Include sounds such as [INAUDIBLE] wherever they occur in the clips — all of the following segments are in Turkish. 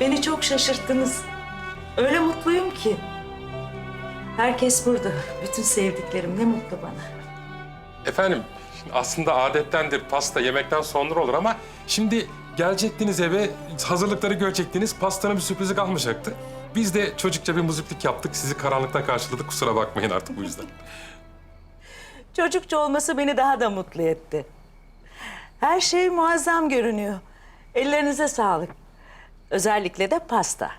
Beni çok şaşırttınız. Öyle mutluyum ki. Herkes burada. Bütün sevdiklerim ne mutlu bana. Efendim aslında adettendir pasta yemekten sonra olur ama şimdi gelecektiniz eve hazırlıkları görecektiniz pastanın bir sürprizi kalmayacaktı. Biz de çocukça bir muziplik yaptık sizi karanlıkta karşıladık kusura bakmayın artık bu yüzden. Çocukça olması beni daha da mutlu etti. Her şey muazzam görünüyor. Ellerinize sağlık. Özellikle de pasta.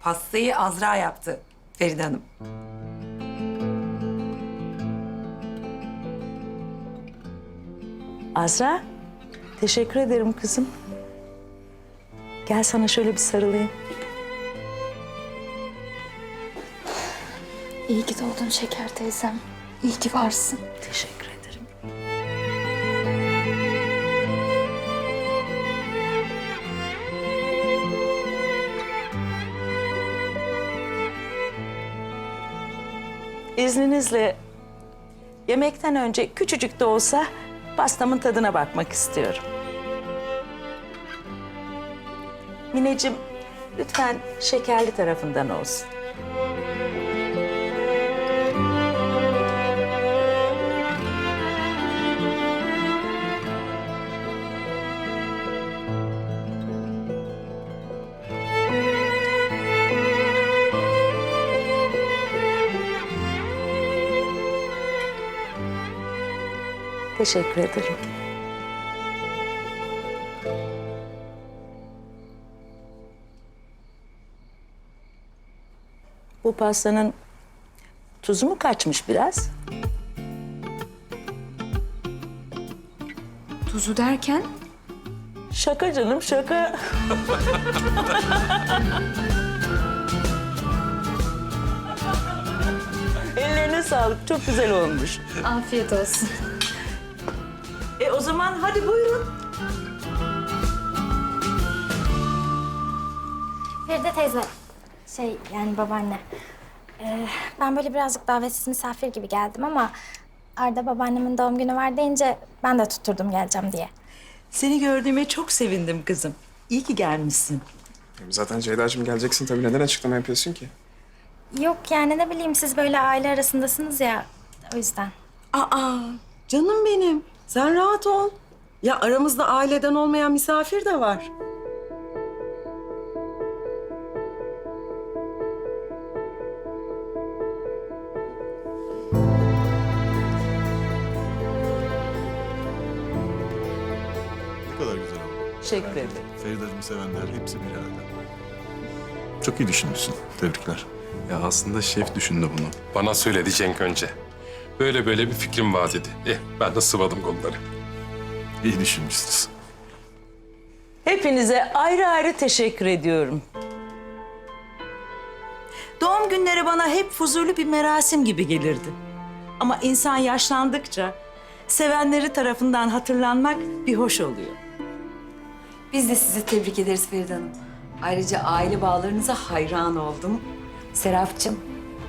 Pastayı Azra yaptı Feride Hanım. Azra, teşekkür ederim kızım. Gel sana şöyle bir sarılayım. İyi ki doğdun şeker teyzem. İyi ki varsın. Teşekkür ederim. İzninizle yemekten önce küçücük de olsa pastamın tadına bakmak istiyorum. Mineciğim lütfen şekerli tarafından olsun. Teşekkür ederim. Bu pastanın tuzu mu kaçmış biraz? Tuzu derken? Şaka canım şaka. [LAUGHS] Ellerine sağlık. Çok güzel olmuş. Afiyet olsun. E o zaman hadi buyurun. Feride teyze, şey yani babaanne. Ee, ben böyle birazcık davetsiz misafir gibi geldim ama Arda babaannemin doğum günü var deyince ben de tutturdum geleceğim diye. Seni gördüğüme çok sevindim kızım. İyi ki gelmişsin. Zaten Ceyda'cığım geleceksin tabii. Neden açıklama yapıyorsun ki? Yok yani ne bileyim siz böyle aile arasındasınız ya o yüzden. Aa, canım benim. Sen rahat ol. Ya aramızda aileden olmayan misafir de var. Ne kadar güzel oldu. Teşekkür ederim. Feride'cimi sevenler hepsi bir arada. Çok iyi düşünmüşsün. Tebrikler. Ya aslında şef düşündü bunu. Bana söyledi Cenk önce. Böyle böyle bir fikrim var dedi. Eh ben de sıvadım kolları. İyi düşünmüşsünüz. Hepinize ayrı ayrı teşekkür ediyorum. Doğum günleri bana hep fuzurlu bir merasim gibi gelirdi. Ama insan yaşlandıkça sevenleri tarafından hatırlanmak bir hoş oluyor. Biz de sizi tebrik ederiz Feride Hanım. Ayrıca aile bağlarınıza hayran oldum. Serapcığım,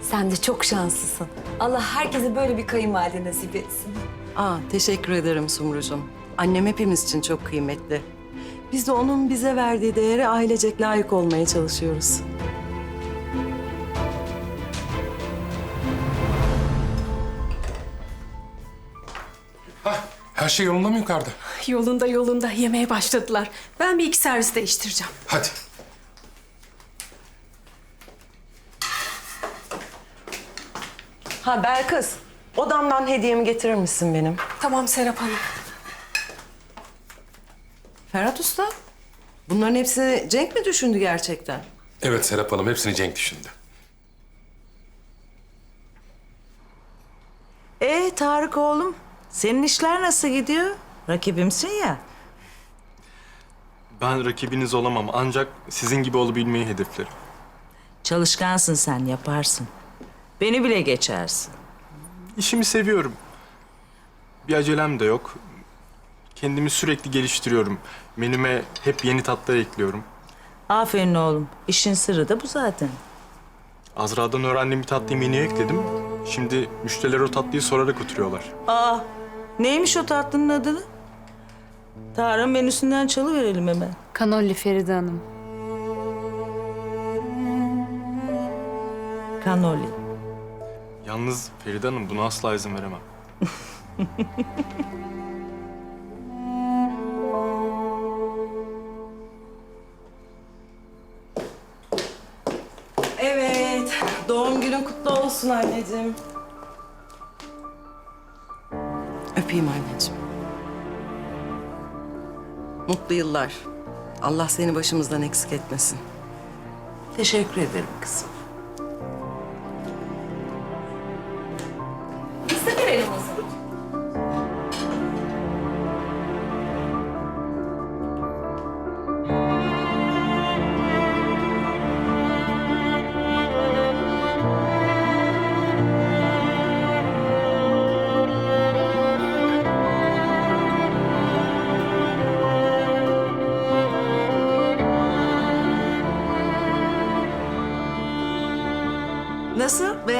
sen de çok şanslısın. Allah herkese böyle bir kayınvalide nasip etsin. Aa, teşekkür ederim Sumrucuğum. Annem hepimiz için çok kıymetli. Biz de onun bize verdiği değere ailecek layık olmaya çalışıyoruz. Her şey yolunda mı yukarıda? Yolunda yolunda yemeğe başladılar. Ben bir iki servis değiştireceğim. Hadi. Ha Belkıs, odamdan hediyemi getirir misin benim? Tamam Serap Hanım. Ferhat Usta, bunların hepsini Cenk mi düşündü gerçekten? Evet Serap Hanım hepsini Cenk düşündü. Ee Tarık oğlum, senin işler nasıl gidiyor? Rakibimsin ya. Ben rakibiniz olamam ancak sizin gibi olabilmeyi hedeflerim. Çalışkansın sen, yaparsın. Beni bile geçersin. İşimi seviyorum. Bir acelem de yok. Kendimi sürekli geliştiriyorum. Menüme hep yeni tatlar ekliyorum. Aferin oğlum. İşin sırrı da bu zaten. Azra'dan öğrendiğim bir tatlıyı menüye ekledim. Şimdi müşteriler o tatlıyı sorarak oturuyorlar. Aa, neymiş o tatlının adı? Tarık'ın menüsünden çalıverelim hemen. Kanolli Feride Hanım. Kanoli. Yalnız Feride Hanım buna asla izin veremem. [LAUGHS] Evet, doğum günün kutlu olsun anneciğim. Öpeyim anneciğim. Mutlu yıllar. Allah seni başımızdan eksik etmesin. Teşekkür ederim kızım.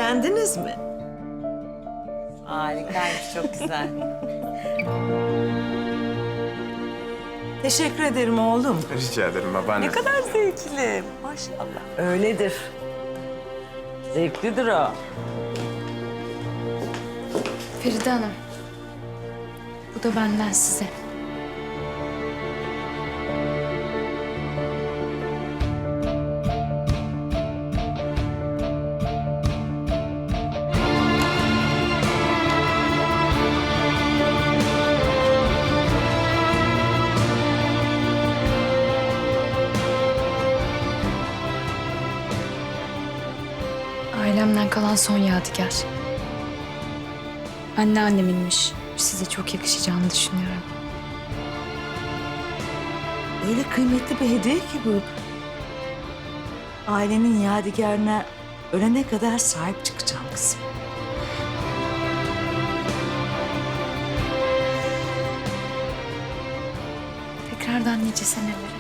Beğendiniz mi? Harikaymış, çok güzel. [LAUGHS] Teşekkür ederim oğlum. Rica ederim babaanne. ne kadar zevkli. Maşallah. Öyledir. Zevklidir o. Feride Hanım. Bu da benden size. Kalan son yadigar. Anneanneminmiş. Size çok yakışacağını düşünüyorum. Öyle kıymetli bir hediye ki bu. Ailenin yadigarına ölene kadar sahip çıkacağım kızım. Tekrardan nice senelere.